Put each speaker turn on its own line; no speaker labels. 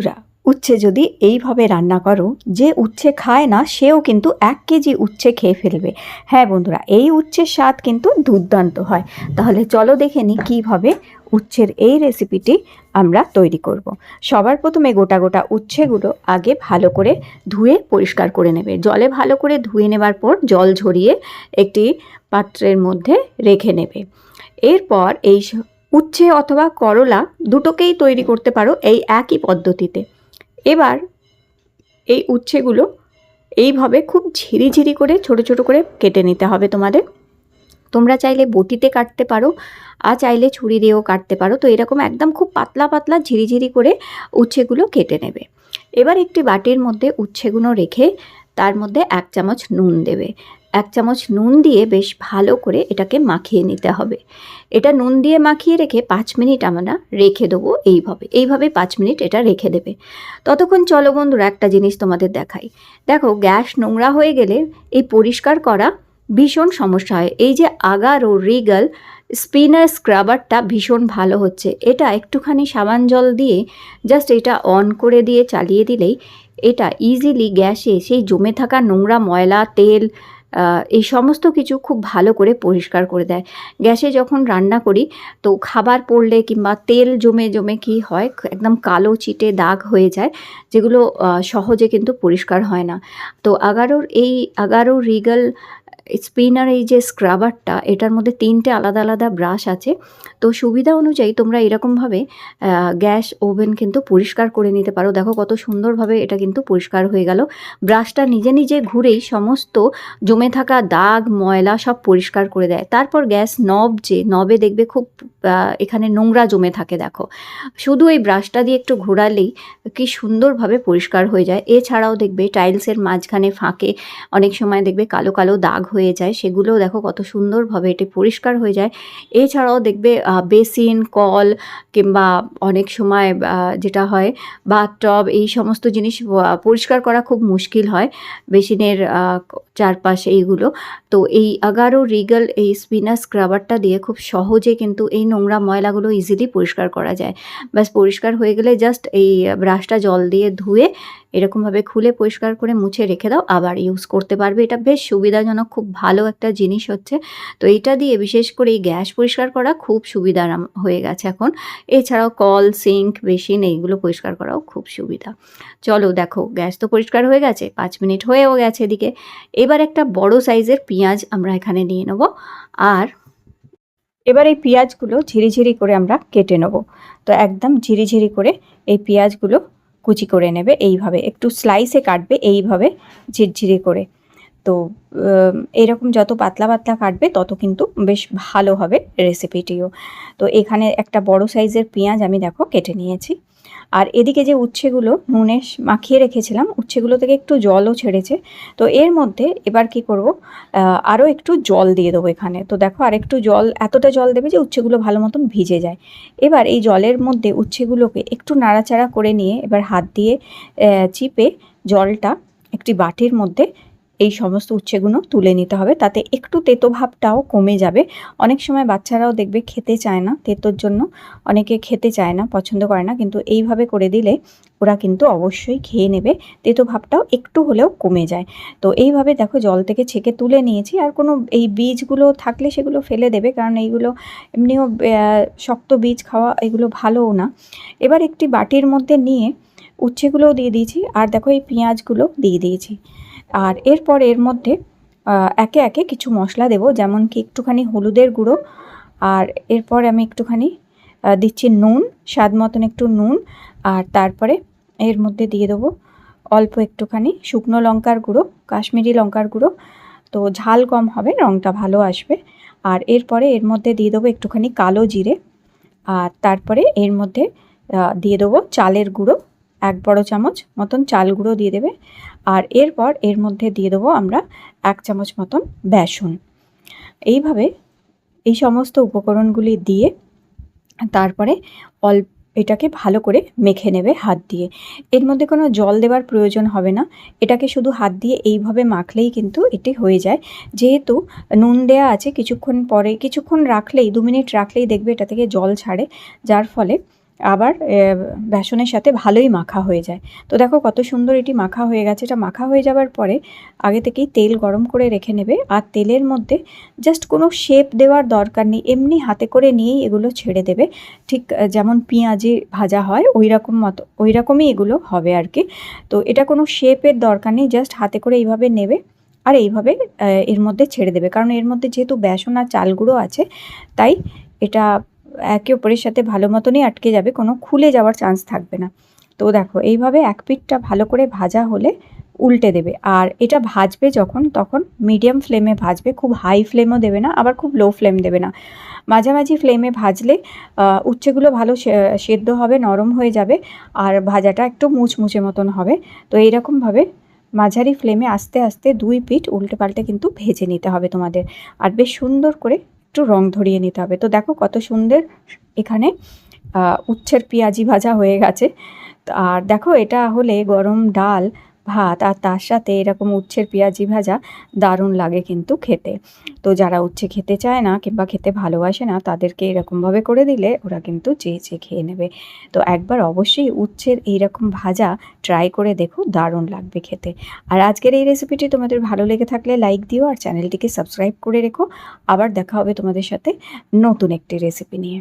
বন্ধুরা, উচ্ছে যদি এইভাবে রান্না করো যে উচ্ছে খায় না সেও কিন্তু এক কেজি উচ্ছে খেয়ে ফেলবে। হ্যাঁ বন্ধুরা এই উচ্ছের স্বাদ কিন্তু দুর্দান্ত হয়। তাহলে চলো দেখে নিই কীভাবে উচ্ছের এই রেসিপিটি আমরা তৈরি করব। সবার প্রথমে গোটা গোটা উচ্ছেগুলো আগে ভালো করে ধুয়ে পরিষ্কার করে নেবে। জলে ভালো করে ধুয়ে নেবার পর জল ঝরিয়ে একটি পাত্রের মধ্যে রেখে নেবে। এরপর এই উচ্ছে অথবা করলা দুটোকেই তৈরি করতে পারো এই একই পদ্ধতিতে। এবার এই উচ্ছেগুলো এইভাবে খুব ঝিরিঝিরি করে, ছোট ছোট করে কেটে নিতে হবে তোমাদের। তোমরা চাইলে বটিতে কাটতে পারো, আর চাইলে ছুরি দিয়েও কাটতে পারো। তো এরকম একদম খুব পাতলা পাতলা ঝিরিঝিরি করে উচ্ছেগুলো কেটে নেবে। এবার একটি বাটির মধ্যে উচ্ছেগুলো রেখে তার মধ্যে এক চামচ নুন দেবে। এক চামচ নুন দিয়ে বেশ ভালো করে এটাকে মাখিয়ে নিতে হবে। এটা নুন দিয়ে মাখিয়ে রেখে পাঁচ মিনিট আমরা রেখে দেবো এইভাবে। এইভাবে পাঁচ মিনিট এটা রেখে দেবে। ততক্ষণ চলো বন্ধুরা একটা জিনিস তোমাদের দেখাই। দেখো, গ্যাস নোংরা হয়ে গেলে এই পরিষ্কার করা ভীষণ সমস্যা হয়। এই যে আগার ও রিগাল, স্পিনার স্ক্রাবারটা ভীষণ ভালো হচ্ছে। এটা একটুখানি সাবান জল দিয়ে জাস্ট এটা অন করে দিয়ে চালিয়ে দিলেই এটা ইজিলি গ্যাসে সেই জমে থাকা নোংরা ময়লা, তেল এই সমস্ত কিছু খুব ভালো করে পরিষ্কার করে দেয়। গ্যাসে যখন রান্না করি, তো খাবার পড়লে কিংবা তেল জমে জমে কি হয়, একদম কালো চিটে দাগ হয়ে যায়, যেগুলো সহজে কিন্তু পরিষ্কার হয় না। তো আগারোর এই আগারো রিগাল স্পিনার এই যে স্ক্রাবারটা, এটার মধ্যে তিনটে আলাদা আলাদা ব্রাশ আছে। তো সুবিধা অনুযায়ী তোমরা এরকমভাবে গ্যাস ওভেন কিন্তু পরিষ্কার করে নিতে পারো। দেখো কত সুন্দরভাবে এটা কিন্তু পরিষ্কার হয়ে গেল। ব্রাশটা নিজে নিজে ঘুরেই সমস্ত জমে থাকা দাগ, ময়লা সব পরিষ্কার করে দেয়। তারপর গ্যাস নব যে, নবে দেখবে খুব এখানে নোংরা জমে থাকে, দেখো। শুধু এই ব্রাশটা দিয়ে একটু ঘোরালেই কি সুন্দরভাবে পরিষ্কার হয়ে যায়। এছাড়াও দেখবে টাইলসের মাঝখানে ফাঁকে অনেক সময় দেখবে কালো কালো দাগ হয়ে যায়, সেগুলোও দেখো কত সুন্দরভাবে এটি পরিষ্কার হয়ে যায়। এছাড়াও দেখবে বেসিন, কল কিংবা অনেক সময় যেটা হয়, বাথটব এই সমস্ত জিনিস পরিষ্কার করা খুব মুশকিল হয় বেসিনের চারপাশে এইগুলো। তো এই আগারো, রিগাল, এই স্পিনার স্ক্রাবারটা দিয়ে খুব সহজে কিন্তু এই নোংরা ময়লাগুলো ইজিলি পরিষ্কার করা যায়। ব্যাস পরিষ্কার হয়ে গেলে জাস্ট এই ব্রাশটা জল দিয়ে ধুয়ে এরকমভাবে খুলে পরিষ্কার করে মুছে রেখে দাও, আবার ইউজ করতে পারবে। এটা বেশ সুবিধাজনক, খুব ভালো একটা জিনিস হচ্ছে। তো এটা দিয়ে বিশেষ করে এই গ্যাস পরিষ্কার করা খুব সুবিধার হয়ে গেছে এখন। এছাড়াও কল, সিঙ্ক বেসিন এইগুলো পরিষ্কার করাও খুব সুবিধা। চলো দেখো, গ্যাস তো পরিষ্কার হয়ে গেছে, পাঁচ মিনিট হয়েও গেছে এদিকে। এবার একটা বড় সাইজের পেঁয়াজ আমরা এখানে নিয়ে নেব, আর এবার এই পেঁয়াজগুলো ঝিরিঝিরি করে আমরা কেটে নেব। তো একদম ঝিরিঝিরি করে এই পেঁয়াজগুলো কুচি করে নেবে এইভাবে। একটু স্লাইসে কাটবে এইভাবে ঝিরঝিরে করে। তো এরকম যত পাতলা পাতলা কাটবে তত কিন্তু বেশ ভালো হবে রেসিপিটিও তো, এখানে একটা বড় সাইজের পেঁয়াজ আমি দেখো কেটে নিয়েছি। আর এদিকে যে উচ্ছেগুলো নুনে মাখিয়ে রেখেছিলাম, উচ্ছেগুলো থেকে একটু জলও ছেড়েছে। তো এর মধ্যে এবার কি করব? আরও একটু জল দিয়ে দেবো এখানে। তো দেখো আর একটু জল, এতটা জল দেবে যে উচ্ছেগুলো ভালো মতন ভিজে যায়। এবার এই জলের মধ্যে উচ্ছেগুলোকে একটু নাড়াচাড়া করে নিয়ে এবার হাত দিয়ে চিপে জলটা একটি বাটির মধ্যে এই সমস্ত উচ্ছেগুলো তুলে নিতে হবে। তাতে একটু তেতো ভাবটাও কমে যাবে। অনেক সময় বাচ্চারাও দেখবে খেতে চায় না, তেতোর জন্য। অনেকে খেতে চায় না, পছন্দ করে না। কিন্তু এইভাবে করে দিলে ওরা কিন্তু অবশ্যই খেয়ে নেবে। তেতো ভাবটাও একটু হলেও কমে যায়। তো এইভাবে দেখো জল থেকে ছেঁকে তুলে নিয়েছি। আর কোনো এই বীজগুলো থাকলে সেগুলো ফেলে দেবে। কারণ এইগুলো এমনিও শক্ত বীজ খাওয়া এগুলো ভালোও না। এবার একটি বাটির মধ্যে নিয়ে উচ্ছেগুলোও দিয়ে দিয়েছি। আর দেখো এই পেঁয়াজগুলো দিয়ে দিয়েছি। আর এরপর এর মধ্যে একে একে কিছু মশলা দেবো, যেমন কি একটুখানি হলুদের গুঁড়ো, আর এরপর আমি একটুখানি দিচ্ছি নুন, স্বাদ মতন একটু নুন, আর তারপরে এর মধ্যে দিয়ে দেবো অল্প একটুখানি শুকনো লঙ্কার গুঁড়ো, কাশ্মীরি লঙ্কার গুঁড়ো। তো ঝাল কম হবে রঙটা ভালো আসবে। আর এরপরে এর মধ্যে দিয়ে দেবো একটুখানি কালো জিরে, আর তারপরে এর মধ্যে দিয়ে দেবো চালের গুঁড়ো। এক বড় চামচ মতন চাল গুঁড়ো দিয়ে দেবে। আর এরপর এর মধ্যে দিয়ে দেবো আমরা এক চামচ মতন বেসন। এইভাবে এই সমস্ত উপকরণগুলি দিয়ে তারপরে অল্প এটাকে ভালো করে মেখে নেবে হাত দিয়ে। এর মধ্যে কোনো জল দেওয়ার প্রয়োজন হবে না। এটাকে শুধু হাত দিয়ে এইভাবে মাখলেই কিন্তু এটি হয়ে যায়। যেহেতু নুন দেয়া আছে, কিছুক্ষণ পরে, কিছুক্ষণ রাখলেই, দু মিনিট রাখলেই দেখবে এটা থেকে জল ছাড়ে। যার ফলে আবার বেসনের সাথে ভালোই মাখা হয়ে যায়। তো দেখো কত সুন্দর এটি মাখা হয়ে গেছে। এটা মাখা হয়ে যাওয়ার পরে আগে থেকেই তেল গরম করে রেখে নেবে আর তেলের মধ্যে জাস্ট কোনো শেপ দেওয়ার দরকার নেই। এমনি হাতে করে নিয়েই এগুলো ছেড়ে দেবে। ঠিক যেমন পেঁয়াজি ভাজা হয় ওই রকম মতো ওই রকমই এগুলো হবে আর কি। তো এটা কোনো শেপের দরকার নেই। জাস্ট হাতে করে এইভাবে নেবে আর এইভাবে এর মধ্যে ছেড়ে দেবে। কারণ এর মধ্যে যেহেতু বেসন আর চাল গুঁড়ো আছে, তাই এটা একে অপরের সাথে ভালো মতনই আটকে যাবে, কোনো খুলে যাওয়ার চান্স থাকবে না। তো দেখো, এইভাবে এক পিঠটা ভালো করে ভাজা হলে উল্টে দেবে। আর এটা ভাজবে যখন, তখন মিডিয়াম ফ্লেমে ভাজবে, খুব হাই ফ্লেমও দেবে না, আবার খুব লো ফ্লেম দেবে না। মাঝামাঝি ফ্লেমে ভাজলে উচ্ছেগুলো ভালো সেদ্ধ হবে, নরম হয়ে যাবে, আর ভাজাটা একটু মুচমুচে মতন হবে। তো এইরকমভাবে মাঝারি ফ্লেমে আস্তে আস্তে দুই পিঠ উল্টে পাল্টে কিন্তু ভেজে নিতে হবে তোমাদের। আর বেশ সুন্দর করে একটু রং ধরিয়ে নিতে হবে। তো দেখো কত সুন্দর এখানে উচ্ছের পেঁয়াজি ভাজা হয়ে গেছে। আর দেখো এটা হলে গরম ডাল ভাত আর তার সাথে এরকম উচ্ছের পেঁয়াজি ভাজা দারুণ লাগে কিন্তু খেতে। তো যারা উচ্ছে খেতে চায় না কিংবা খেতে ভালোবাসে না, তাদেরকে এরকমভাবে করে দিলে ওরা কিন্তু চেয়ে চেয়ে খেয়ে নেবে। তো একবার অবশ্যই উচ্ছের এইরকম ভাজা ট্রাই করে দেখো, দারুণ লাগবে খেতে। আর আজকের এই রেসিপিটি তোমাদের ভালো লেগে থাকলে লাইক দিও আর চ্যানেলটিকে সাবস্ক্রাইব করে রেখো। আবার দেখা হবে তোমাদের সাথে নতুন একটি রেসিপি নিয়ে।